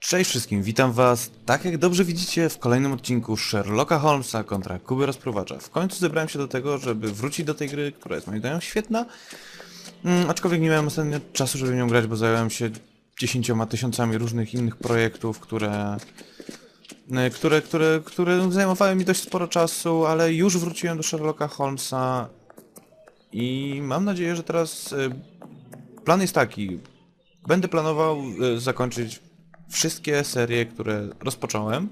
Cześć wszystkim, witam was, tak jak dobrze widzicie, w kolejnym odcinku Sherlocka Holmesa kontra Kuby Rozpruwacza. W końcu zebrałem się do tego, żeby wrócić do tej gry, która jest moim zdaniem świetna, mm, aczkolwiek nie miałem ostatnio czasu, żeby nią grać, bo zająłem się dziesięcioma tysiącami różnych innych projektów, które, e, które, które, które zajmowały mi dość sporo czasu, ale już wróciłem do Sherlocka Holmesa i mam nadzieję, że teraz e, plan jest taki, Będę planował e, zakończyć wszystkie serie, które rozpocząłem,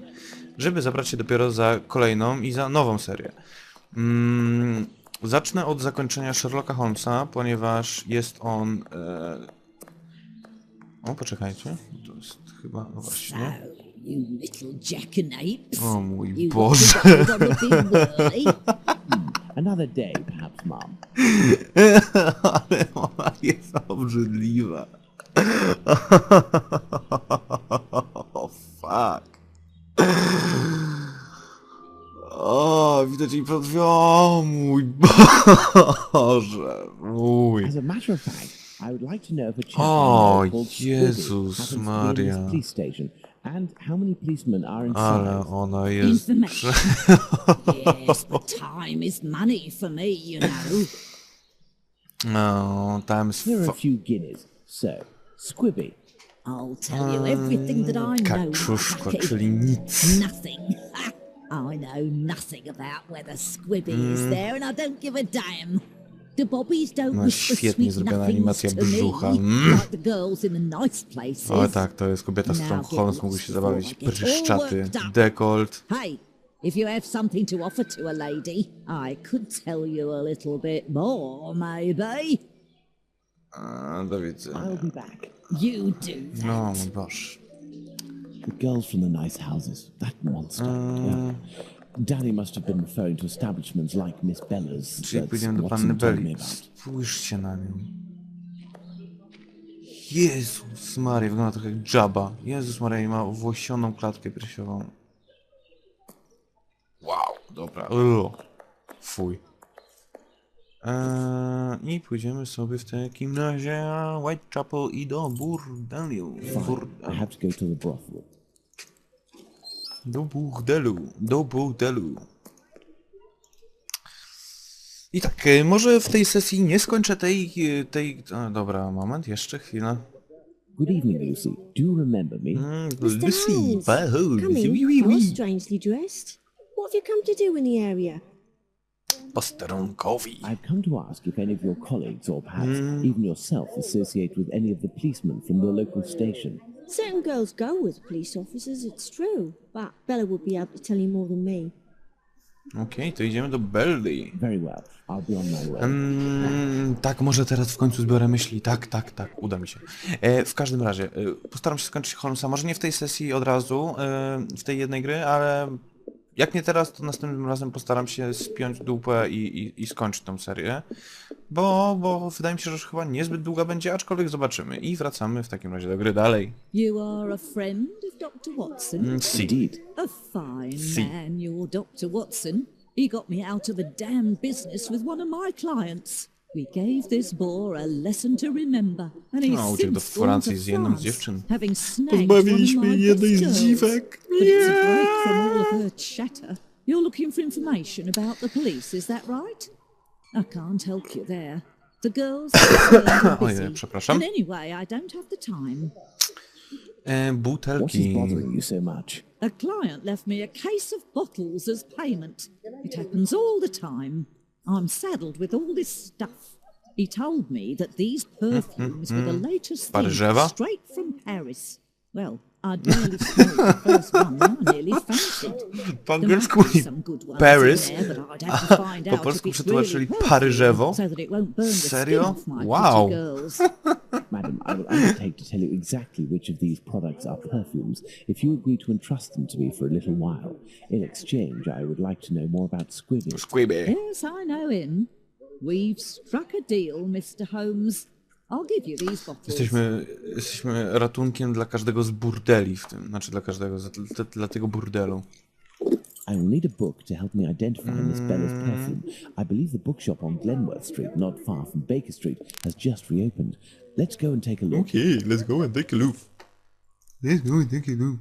żeby zabrać się dopiero za kolejną i za nową serię. Mm, zacznę od zakończenia Sherlocka Holmesa, ponieważ jest on. E... O, poczekajcie. To jest chyba. No właśnie. O mój Boże. Another day, perhaps, Mum. Ale ona jest obrzydliwa. O, fuck. O, widać jej pod... O, mój Boże, mój. As a matter of fact, I would like to know if a chap Oh, I know called Squiddy Jezus happens to be in this Maria. police station, and how many policemen are inside. Ale ona jest... Information. yes, but time is money for me, you know. No, tam jest... Here are a few guineas. So, Squibby, I'll tell you everything that I know. Kaczuszko, czyli nic. Nothing. I know nothing about whether Squibby is there, and I don't give a damn. The bobbies don't No, świetnie zrobiona animacja brzucha. Mm. like the girls in the nice places. O tak, to jest kobieta, z którą Holmes mógł się zabawić. Pryszczaty, dekolt. Hey, if you have something to offer to a lady, I could tell you a little bit more, maybe. A, do widzenia. I'll be back. You do that. No, mój Boże. The girls from the nice houses. That monster. Mm. Yeah. Danny must have been referring to establishments like Miss Bella's. Czyli pójdziemy do panny Belli. Spójrzcie na nią. Jezus Maria, wygląda trochę jak Jabba. Jezus Maria, ma włosioną klatkę piersiową. Wow, dobra. Ugh. Fuj. Eee, I pójdziemy sobie w takim razie Whitechapel i do burdelu. Fine. I have to go to the brothel. Do burdelu, do burdelu. I tak, e, może w tej sesji nie skończę tej, e, tej... A, dobra, moment, jeszcze chwilę. Good evening, Lucy. Do you remember me? Mm, Mr. Lucy, Bahool, come in. How strangely dressed. What have you come to do in the area? Posterunkowi. I've come to ask if any of your colleagues, or perhaps even yourself, associate with any of the policemen from the local station. Certain girls go with police officers, it's true, but Bella would be able to tell you more than me. Okej, to idziemy do Belly. Very well. I'll be on my way. Mm, tak, może teraz w końcu zbiorę myśli. Tak, tak, tak, uda mi się. E, w każdym razie, e, postaram się skończyć Holmesa. Może nie w tej sesji od razu, e, w tej jednej gry, ale jak nie teraz, to następnym razem postaram się spiąć dupę i, i, i skończyć tą serię. Bo, bo wydaje mi się, że już chyba niezbyt długa będzie, aczkolwiek zobaczymy. I wracamy w takim razie do gry dalej. You are a friend of Dr. Watson? Mm, Si. Indeed. A fine See. man, your Dr. Watson. He got me out of a damn business with one of my clients. We gave this bore a lesson to remember, and he's No, uciekł do since gone Francji to z jedną z France, dziewczyn. having snagged one of Pozbawiliśmy my jednej best z girls. dziwek. But it's a break from all of her chatter. You're looking for information about the police, is that right? I can't help you there. The girls are concerned and Ojej, busy. przepraszam. And anyway, I don't have the time. E, What is butelki. bothering you so much? A client left me a case of bottles as payment. It happens all the time. I'm saddled with all this stuff. He told me that these perfumes were the latest thing Paryżewa? straight from Paris. Well, I'd nearly smelled the first one I nearly fancied. Po angielsku might be some good ones Paris. in but I'd to find Po out polsku przetłumaczyli Paryżewo. perfume, so that it won't burn the Serio? skin off my Wow. Madam, I will undertake to tell you exactly which of these products are perfumes if you agree to entrust them to me for a little while. In exchange, I would like to know more about Squibby. Squibby. Yes, I know him. We've struck a deal, Mr. Holmes. I'll give you these bottles. Jesteśmy, jesteśmy ratunkiem dla każdego z burdeli w tym, znaczy dla każdego, dla, dla tego burdelu. I will need a book to help me identify Miss Bella's perfume. I believe the bookshop on Glenworth Street, not far from Baker Street, has just reopened. Let's go and take a look. Okay, let's go and take a look. Jest mój taki dół.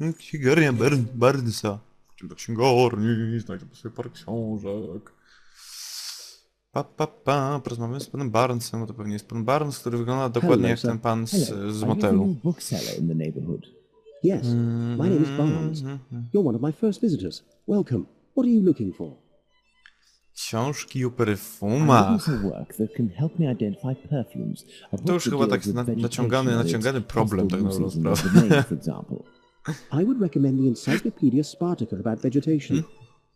Jak księgarnia Bern, Bernsa. Chodźmy do księgarni, znajdziemy sobie parę książek. Pa, pa, pa, porozmawiamy z panem Barnesem, bo to pewnie jest pan Barnes, który wygląda dokładnie Hello, jak ten pan z, z motelu. Yes, my name is Barnes. You're one of my first visitors. Welcome. What are you looking for? Książki o perfumach. book już chyba tak na- naciągany- naciągany problem, tak na uses dobrą in sprawę. I would recommend the Encyclopedia Spartacus about vegetation.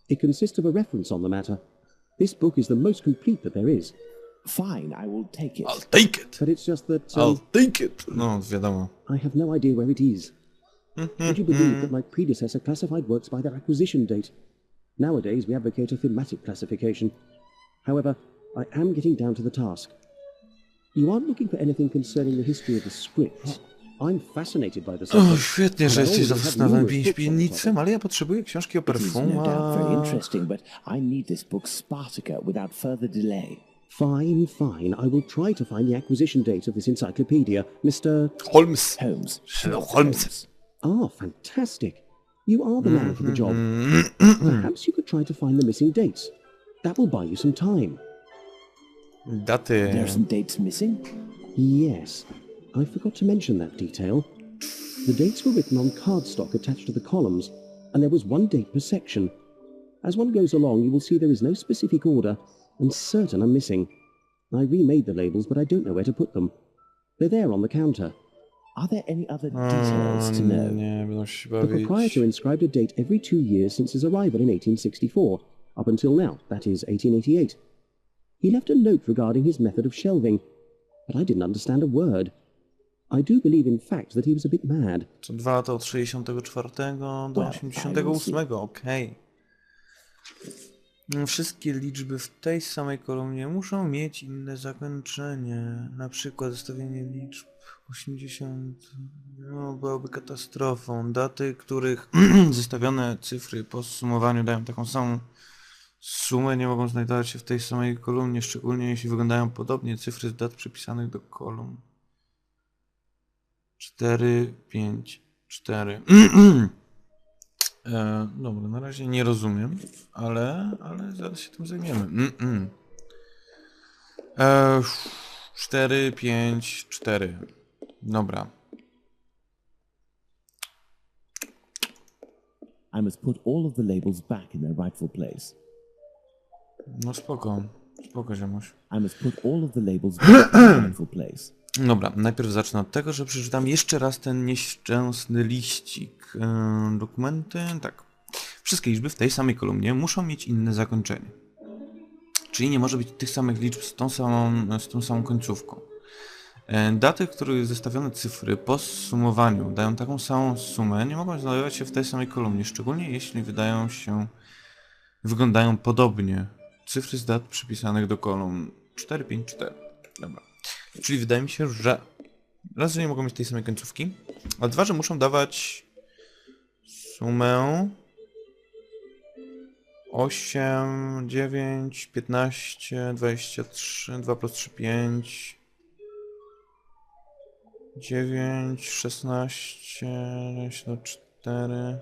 It consists of a reference on the matter. This book is the most complete that there is, Fine, I will take it. I'll take it! but it's just that I'll um, take it! No, wiadomo. I have no idea where it is. Would you believe that my predecessor classified works by their acquisition date? Nowadays, we advocate a thematic classification. However, I am getting down to the task. You aren't looking for anything concerning the history of the scripts. I'm fascinated by the O, subject. świetnie, że jesteś zafascynowany numerous books on the piśmiennictwem, ale ja potrzebuję książki o It is no doubt very perfumach. interesting, but I need this book Spartacus without further delay. Fine, fine. I will try to find the acquisition date of this encyclopedia. Mr. Holmes. Holmes. Sherlock Holmes. Ah, fantastic. You are the man for the job. Perhaps you could try to find the missing dates. That will buy you some time. Daty. There are some dates missing? Yes, I forgot to mention that detail. The dates were written on cardstock attached to the columns, and there was one date per section. As one goes along, you will see there is no specific order, and certain are missing. I remade the labels, but I don't know where to put them. They're there on the counter. Are there any other ah, details to know? Nie, The proprietor inscribed a date every two years since his arrival in 1864, up until now, that is 1888. He left a note regarding his method of shelving, but I didn't understand a word. I do believe, in fact, that he was a bit mad. Co dwa lata od 64 do Well, 88, okej. Mm, Wszystkie liczby w tej samej kolumnie muszą mieć inne zakończenie. Na przykład zestawienie liczb 80 no, byłoby katastrofą. Daty, których zestawione cyfry po zsumowaniu dają taką samą sumę, nie mogą znajdować się w tej samej kolumnie, szczególnie jeśli wyglądają podobnie cyfry z dat przypisanych do kolumn. 4, 5, 4. E, dobra, na razie nie rozumiem, ale, ale zaraz się tym zajmiemy. E, 4, 5, 4. Dobra. I must put all of the labels back in their rightful place. No spoko. Spoko, ziomuś. I must put all of the labels back in their rightful place. Dobra, najpierw zacznę od tego, że przeczytam jeszcze raz ten nieszczęsny liścik. Yy, dokumenty, tak. Wszystkie liczby w tej samej kolumnie muszą mieć inne zakończenie. Czyli nie może być tych samych liczb z tą samą, z tą samą końcówką. Yy, Daty, w których zestawione cyfry po zsumowaniu dają taką samą sumę, nie mogą znajdować się w tej samej kolumnie, szczególnie jeśli wydają się, wyglądają podobnie. Cyfry z dat przypisanych do kolumn 4, 5, 4. Dobra. Czyli wydaje mi się, że raz, że nie mogą mieć tej samej końcówki, a dwa, że muszą dawać sumę 8, 9, 15, 23, 2 plus 3, 5, 9, 16, 7, 4,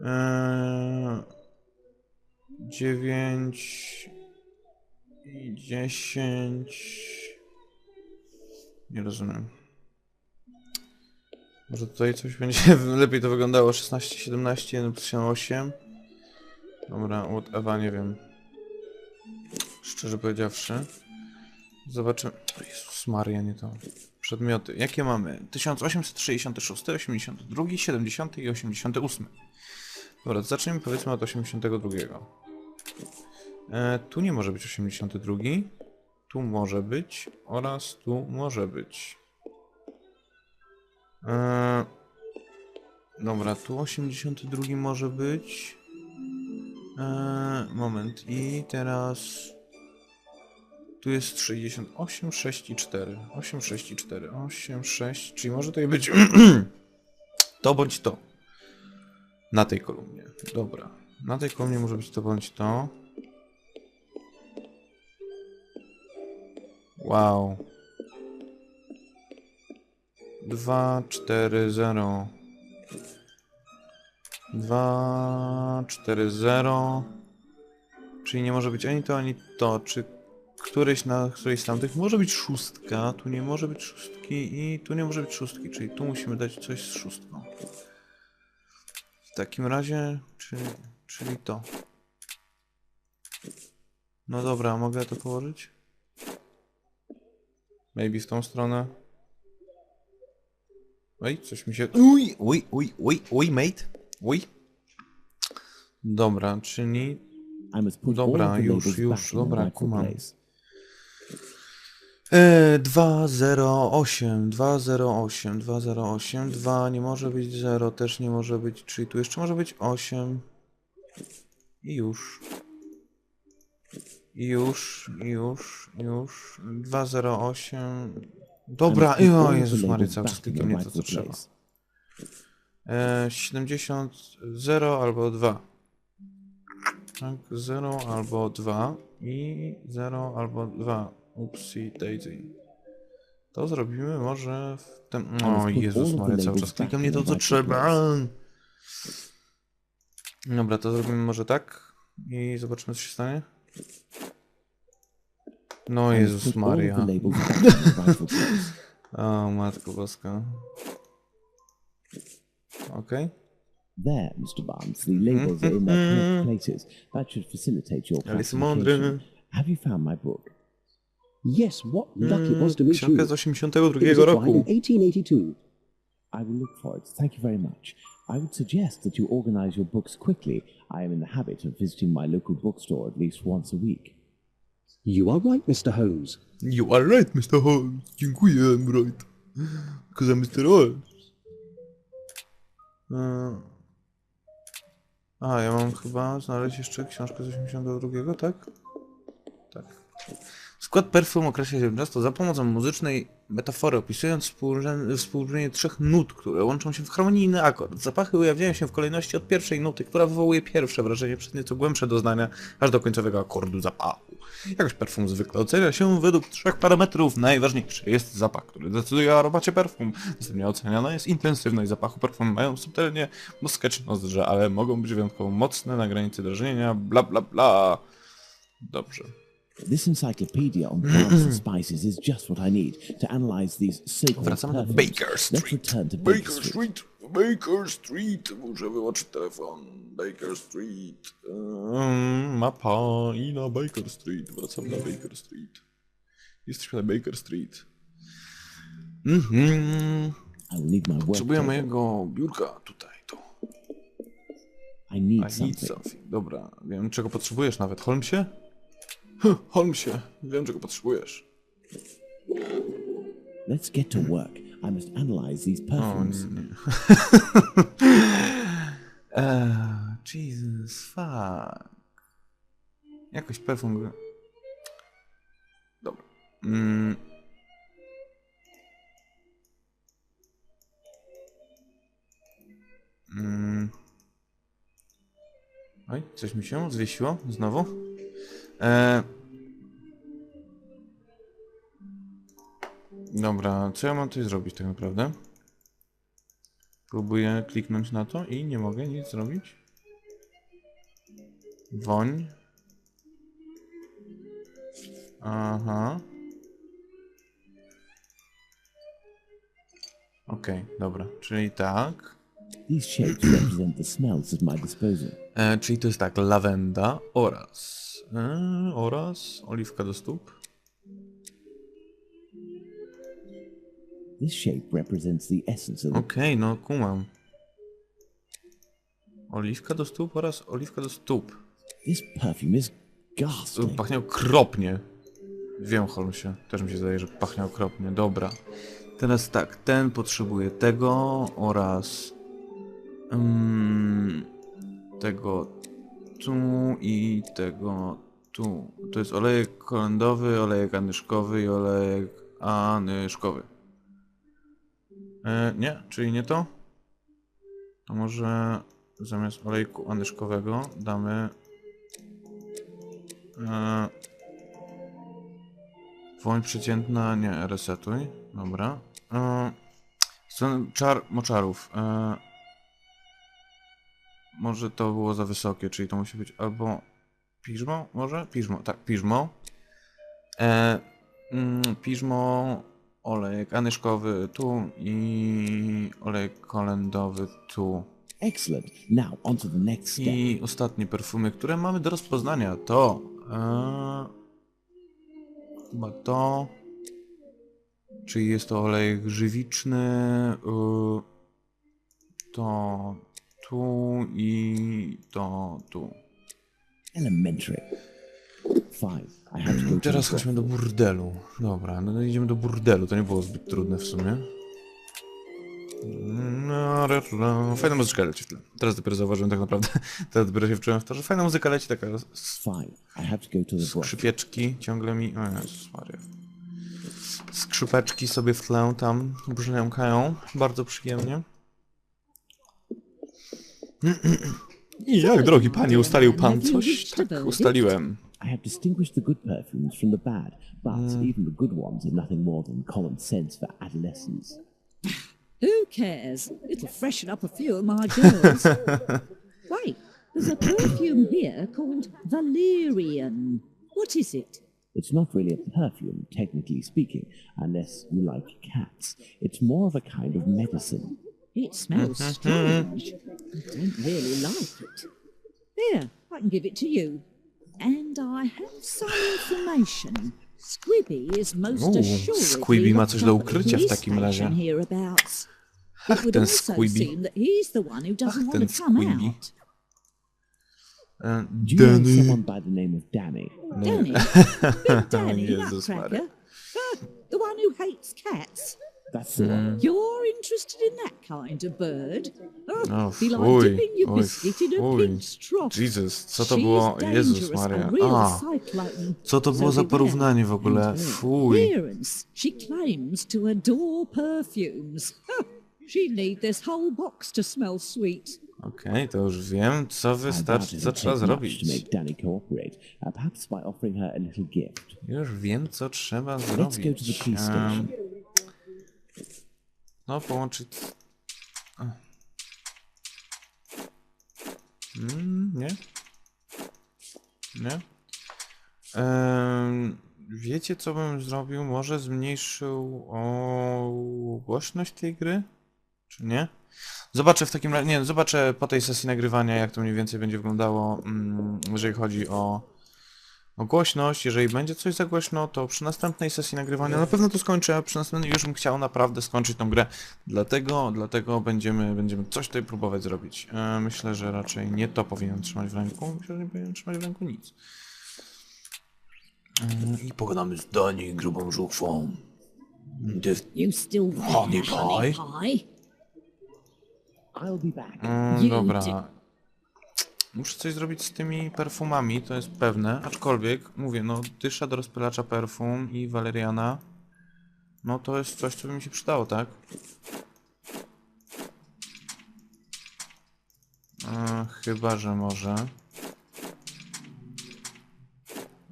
eee, 9 i 10. Nie rozumiem. Może tutaj coś będzie lepiej to wyglądało. 16, 17, 1 plus 7, 8. Dobra, whatever, nie wiem. Szczerze powiedziawszy. Zobaczymy. O Jezus Maria, nie to. Przedmioty. Jakie mamy? 1866, 82, 70 i 88. Dobra, zacznijmy powiedzmy od 82. E, tu nie może być 82. Tu może być. Oraz tu może być. E, dobra, tu 82 może być. E, moment. I teraz. Tu jest 68, 6 i 4. 8, 6 i 4. 8, 6. Czyli może tutaj być to bądź to. Na tej kolumnie. Dobra. Na tej kolumnie może być to bądź to. Wow. 2, 4, 0. 2, 4, 0. Czyli nie może być ani to, ani to. Czy któryś na którejś z tamtych może być szóstka, tu nie może być szóstki i tu nie może być szóstki, czyli tu musimy dać coś z szóstką. W takim razie, czyli, czyli to. No dobra, mogę to położyć? Maybe w tą stronę. Oj, coś mi się... Uj, uj, uj, uj, uj, mate. Uj. Dobra, czyli... Dobra, już, już, dobra, kumam. place. E, 208, 208, 208, 2 nie może być 0, też nie może być, czyli tu jeszcze może być 8. I już. Już, już, już. 208. Dobra, I o Jezus Maria, labels cały czas back in klikam their nie to co trzeba. E, 70, 0 albo 2. Tak, 0 albo 2 i 0 albo 2. Upsi daisy. To zrobimy może w tym... O Jezus Maria, cały czas back klikam in nie to co trzeba. Dobra, to zrobimy może tak i zobaczymy co się stanie. No must Jezus Maria. the labels back in their rightful place. Ah, o Matko Boska. Okej. There, Mr. Barnes, the labels are in their mm-hmm. correct places. That should facilitate your Ale jestem mądry. classification. Have you found my book? Yes, what luck mm, it was to meet you. Z It was 82 acquired in roku. 1882. I will look for it. Thank you very much. I would suggest that you organize your books quickly. I am in the habit of visiting my local bookstore at least once a week. You are right, Mr. Holmes. You are right, Mr. Holmes. Dziękuję, I'm right. Because I'm Mr. Holmes. E, A, ja mam chyba znaleźć jeszcze książkę z 82, tak? Tak. Skład perfum określa się często za pomocą muzycznej metafory, opisując współbrzmienie trzech nut, które łączą się w harmonijny akord. Zapachy ujawniają się w kolejności od pierwszej nuty, która wywołuje pierwsze wrażenie przez nieco głębsze doznania, aż do końcowego akordu zapachu. Jakość perfum zwykle ocenia się według trzech parametrów. Najważniejszy jest zapach, który decyduje o aromacie perfum. Następnie oceniana jest intensywność zapachu. Perfumy mają subtelnie muskeczne nozdrze, ale mogą być wyjątkowo mocne na granicy drażnienia, bla bla bla. Dobrze. This encyclopedia on plants and spices is just what I need to analyze these so-called Wracamy do. Baker Let's Street. return to Baker, Baker Street. Street. Baker Street. Muszę wyłączyć telefon. Baker Street. Um, mapa i na Baker Street. Wracam na Baker Street. Jesteśmy na Baker Street. Mhm. I work Potrzebuję mojego biurka tutaj, to. I I need need something. something. Dobra, wiem czego potrzebujesz nawet. Holmesie? Holmesie, wiem czego potrzebujesz. Let's get to work. I must analyze these perfumes. nie. Eee, Jesus, fuck. Jakoś perfum... Dobra. Mm. Mm. Oj, coś mi się zwiesiło znowu. Eee. Dobra, co ja mam tutaj zrobić tak naprawdę? Próbuję kliknąć na to i nie mogę nic zrobić. Woń. Aha. Okej, dobra, czyli tak. These shapes represent the smells at my disposal. E, czyli to jest tak, lawenda oraz... E, oraz oliwka do stóp. This shape represents the essence of the Okej, no kumam. Oliwka do stóp oraz oliwka do stóp. This perfume is ghastly. Pachnie okropnie. Wiem, Holmesie. Też mi się zdaje, że pachnie okropnie. Dobra. Teraz tak, ten potrzebuje tego oraz mm, tego tu i tego tu. To jest olejek kolendowy, olejek anyszkowy i olejek anyszkowy. E, nie, czyli nie to? To może zamiast olejku anyszkowego damy e, Woń przeciętna, nie, resetuj. Dobra. E, czar moczarów. E, może to było za wysokie, czyli to musi być albo piżmo, może? Piżmo, tak, piżmo. E, mm, piżmo, olejek anyszkowy tu i olejek kolendowy tu. Excellent. Now, on to the next step. I ostatnie perfumy, które mamy do rozpoznania to e, chyba to czyli jest to olejek żywiczny e, to tu i to tu. Elementary. Fine. I have to go to Teraz chodźmy do burdelu. Dobra, no idziemy do burdelu, to nie było zbyt trudne w sumie. No, ra. Fajna muzyczka leci w tle. Teraz dopiero zauważyłem tak naprawdę. Teraz dopiero się wczułem w to, że fajna muzyka leci, taka s- Fine. I have to go to the broth. skrzypieczki ciągle mi... O Jezus Maria. Skrzypeczki sobie w tle tam brzmiąkają. Bardzo przyjemnie. I jak, drogi panie, ustalił pan coś? Tak, ustaliłem. I have distinguished the good perfumes from the bad, but mm. even the good ones are nothing more than common sense for adolescents. Who cares? It'll freshen up a few of my girls. Wait, there's a perfume here called Valerian. What is it? It's not really a perfume, technically speaking, unless you like cats. It's more of a kind of medicine. It smells mm-hmm. strange. I don't really like it. Here, I can give it to you. And I have some information. Squibby is most assuredly Squibby ma coś do locked up at the ukrycia w takim razie. hereabouts. Ach, It ah, ten Squibby. seem that he's the one who doesn't Ach, ten Squibby. out. E, Do you know Danny. someone by the name of Danny? Danny, big Danny, Jezus nutcracker. Maria. Ah, the one who hates cats. That's the one. You're interested in that kind of bird? Oh, Oh, be like fuj, dipping your oj, biscuit in a fuj. trough. Jesus, co to She's było? Jezus dangerous, Maria. Real A, cyclone. co to było So za beware. porównanie w ogóle? Fuj. Appearance. She claims to adore perfumes. She'd need this whole box to smell sweet. Okej, to już wiem, co wystarczy, co trzeba to zrobić. make Danny cooperate, uh, perhaps by offering her a little gift. Już wiem, co trzeba Let's go to the zrobić. police station. No, połączyć... Mm, nie? Nie? Em, wiecie, co bym zrobił? Może zmniejszył o głośność tej gry? Czy nie? Zobaczę w takim razie, nie, zobaczę po tej sesji nagrywania, jak to mniej więcej będzie wyglądało, mm, jeżeli chodzi o, o głośność. Jeżeli będzie coś za głośno, to przy następnej sesji nagrywania na pewno to skończę, a przy następnej już bym chciał naprawdę skończyć tą grę. Dlatego, dlatego będziemy, będziemy coś tutaj próbować zrobić. E, myślę, że raczej nie to powinien trzymać w ręku. Myślę, że nie powinien trzymać w ręku nic. E, I pogadamy z Dani grubą żuchwą. Ty You still there, Honey honey pie? pie? I'll be back. Mm, You dobra. Muszę coś zrobić z tymi perfumami, to jest pewne. Aczkolwiek, mówię, no, dysza do rozpylacza perfum i waleriana. No to jest coś, co by mi się przydało, tak? E, chyba, że może.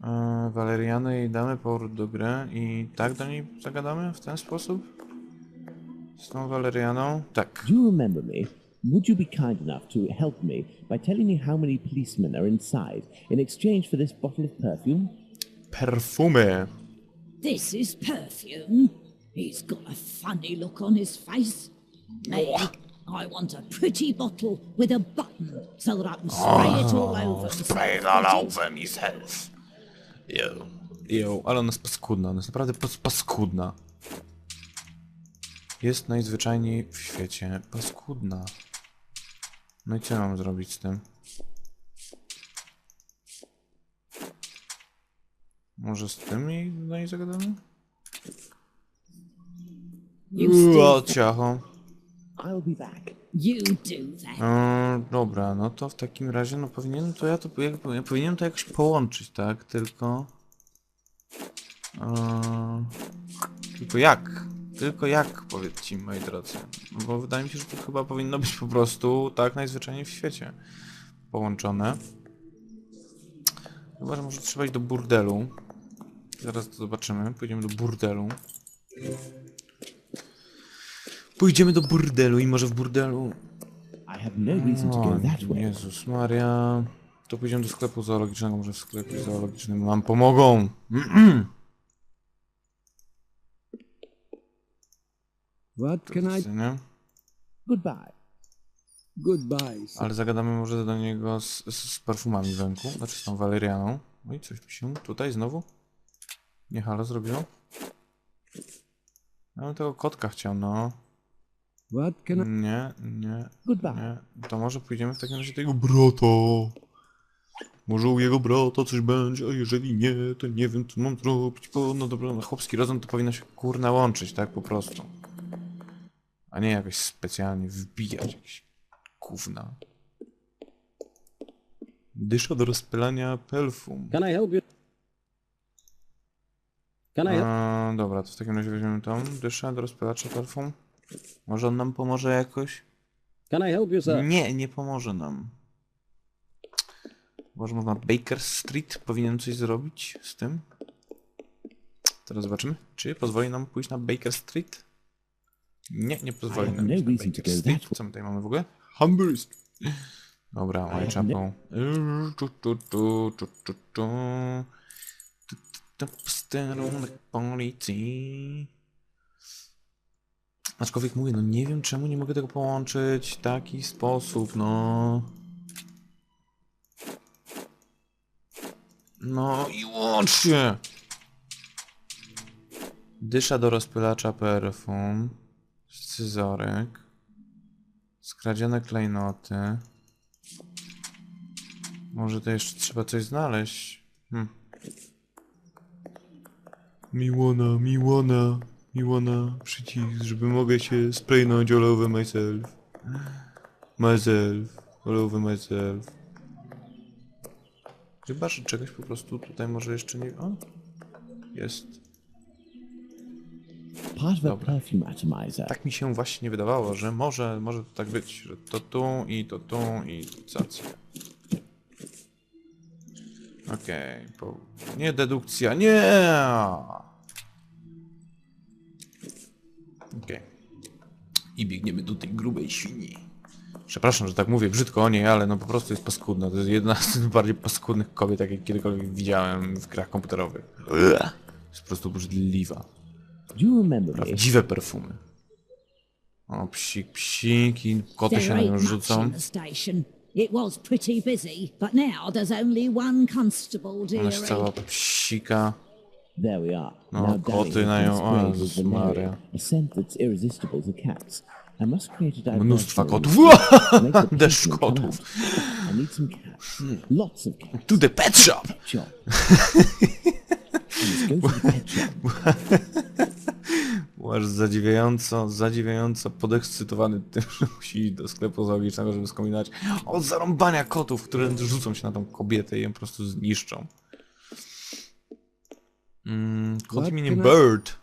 E, walerianę jej damy powrót do gry i tak do niej zagadamy w ten sposób? Z tą walerianą? Tak. Do you remember me? Would you be kind enough to help me by telling me how many policemen are inside in exchange for this bottle of perfume? Perfumy. This is perfume. He's got a funny look on his face. Me, I want a pretty bottle with a button so that I can spray it all over. Spray it all over myself. Yo. Yo, ale ona jest paskudna, ona jest naprawdę pas paskudna. Jest najzwyczajniej w świecie paskudna. No i co mam zrobić z tym? Może z tym jej do niej zagadamy? Ua, ciacho. I'll be back. You do that. E, dobra, no to w takim razie, no powinienem to ja to jakby, ja powinienem to jakoś połączyć, tak? Tylko. E, tylko jak? Tylko jak, powiedzcie moi drodzy? Bo wydaje mi się, że to chyba powinno być po prostu tak najzwyczajniej w świecie połączone. Chyba, że może trzeba iść do burdelu. Zaraz to zobaczymy. Pójdziemy do burdelu. Pójdziemy do burdelu i może w burdelu... No O. Jezus Maria... To pójdziemy do sklepu zoologicznego, może w sklepie zoologicznym nam pomogą. What can I... Nie? Goodbye. Goodbye. sir. Ale zagadamy może do niego z, z, z perfumami w ręku, znaczy z tą walerianą. No i coś mi się tutaj znowu? Nie halo zrobiło? Ja bym tego kotka chciał, no. What can I... Nie, nie, Goodbye. nie. To może pójdziemy w takim razie do jego brata. Może u jego brata coś będzie, a jeżeli nie, to nie wiem co mam zrobić, bo no dobra, no chłopski rozum to powinno się kurna łączyć, tak po prostu. A nie jakoś specjalnie wbijać jakieś gówna. Dysza do rozpylania perfum. Can I help you? Can I help? A, dobra, to w takim razie weźmiemy tą dyszę do rozpylacza perfum. Może on nam pomoże jakoś? Can I help you, sir? Nie, nie pomoże nam. Może można Baker Street powinien coś zrobić z tym? Teraz zobaczymy, czy pozwoli nam pójść na Baker Street? Nie, nie pozwoli nam no reason to go that. Co my tutaj mamy w ogóle? Humber Street. Dobra, tu, tu, Posterunek policji. Aczkolwiek mówię, no nie wiem czemu nie mogę tego połączyć w taki sposób, no. No i łącz się! Dysza do rozpylacza perfum. Scyzorek. Skradzione klejnoty. Może to jeszcze trzeba coś znaleźć. Hm. Miłona, miłona, miłona, przycisk, żeby mogę się spraynąć all over myself. Myself, all over myself. Chyba, że czegoś po prostu tutaj może jeszcze nie... O! Jest. Part of a Dobra. perfume atomizer. Tak mi się właśnie wydawało, że może, może to tak być, że to tu i to tu i cacy. Okej, po... nie dedukcja, nie! Okej. I biegniemy do tej grubej świni. Przepraszam, że tak mówię brzydko o niej, ale no po prostu jest paskudna. To jest jedna z bardziej paskudnych kobiet, jakie kiedykolwiek widziałem w grach komputerowych. Jest po prostu obrzydliwa. Prawdziwe perfumy. O, psik, psik i koty się na nią rzucą. in the station. It was pretty busy, but now there's only one constable, Ona jest cała psika. There we are. No, now koty na nią- o Jezus Maria. a scent that's irresistible to cats. I must create a diversion Mnóstwa kotów. Deszcz kotów. out. I need some cats. Lots of cats. To the pet shop! Pet shop. Let's go to the pet shop. Byłaś zadziwiająco, zadziwiająco podekscytowany tym, że musi iść do sklepu zoologicznego, żeby skombinować od zarąbania kotów, które rzucą się na tą kobietę i ją po prostu zniszczą. Mm, kot imieniem Bird.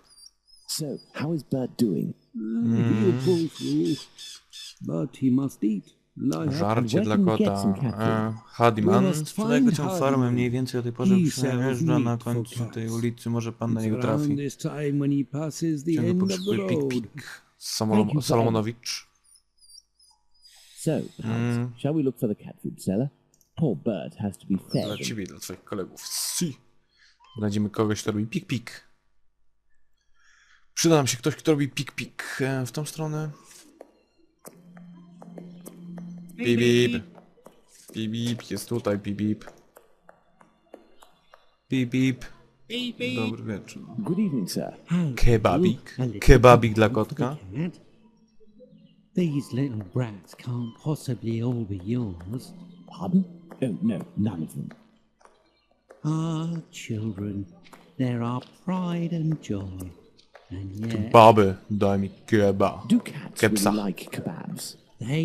So, how is Bert doing? He'll pull through, but he must eat. Have Żarcie dla kota. E, Hadiman find kocią Hardiman. farmę mniej więcej o tej porze przejeżdża na końcu tej ulicy, może pan na niego trafi. Ciągle potrzebuje pik pik. Solomon-. So, perhaps, shall we look for the cat food seller? Poor Bert has to be fed. Dla ciebie i dla twoich kolegów. Si. Znajdziemy kogoś, kto robi pik pik. Przyda nam się ktoś, kto robi pik pik. E, W tą stronę. Bip bip. Bip bip. Jest tutaj bip bip. Bip bip. Dobry wieczór. Good evening, sir. Kebabik. Kebabik dla kotka. the cat. These little brats can't possibly all be yours. Pardon? Oh, no, none of them. Ah, children, they're our pride and joy. And yet Baby, daj mi keba. Do cats Kepsa. really like kebabs? they